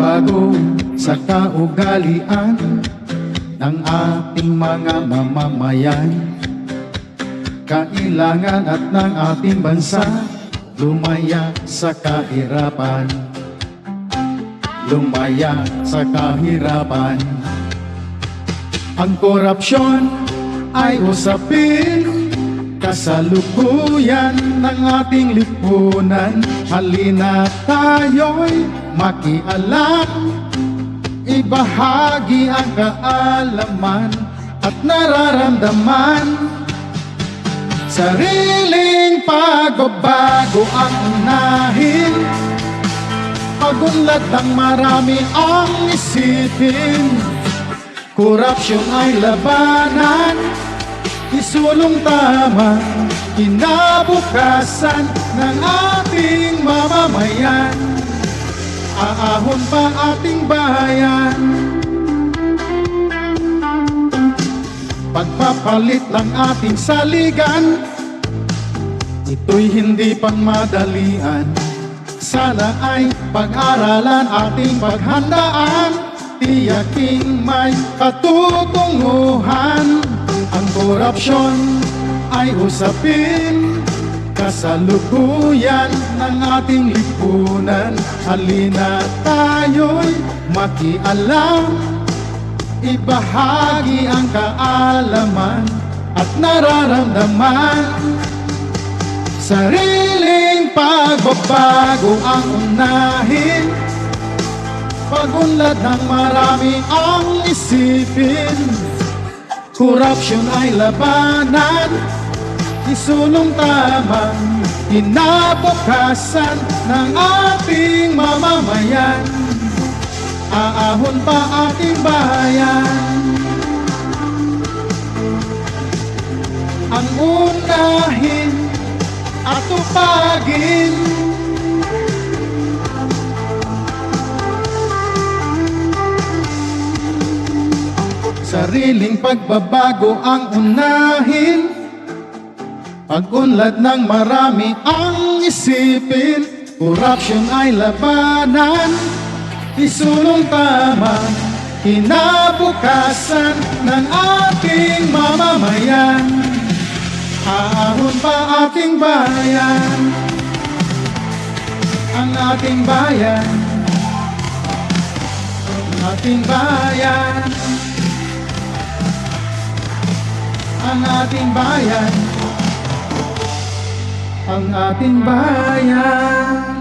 pagbabago sa kaugalian ng ating mga mamamayan. Kailangan at ng ating bansa lumaya sa kahirapan. Lumaya sa kahirapan. Ang korupsyon ay usapin Kasalukuyan ng ating lipunan Halina tayo'y makialam Ibahagi ang kaalaman at nararamdaman. Sariling pagbabago ang unahin Pagunlad ng marami ang isipin. Korupsyon ay labanan Isulong tama Kinabukasan ng ating mamamayan Aahon pa ating bayan. Pagpapalit lang ating saligan Ito'y hindi pang madalian Sana ay pag-aralan ating paghandaan Tiyaking may katutunguhan. Ang korupsyon ay usapin Kasalukuyan ng ating lipunan. Halina tayo'y makialam. Ibahagi ang kaalaman at nararamdaman. Sariling pagbabago ang unahin. Pagunlad ng marami ang isipin. Korupsyon ay labanan Isulong tamang Inabukasan ng ating mamamayan. Aahon pa ating bayan. Ang unahin at tupagin. Sariling pagbabago ang unahin Pag-unlad ng marami ang isipin Corruption ay labanan. Isulong tama Kinabukasan ng ating mamamayan. Ahon pa ating bayan. Ang ating bayan. Ang ating bayan. Ang ating bayan Ang ating bayan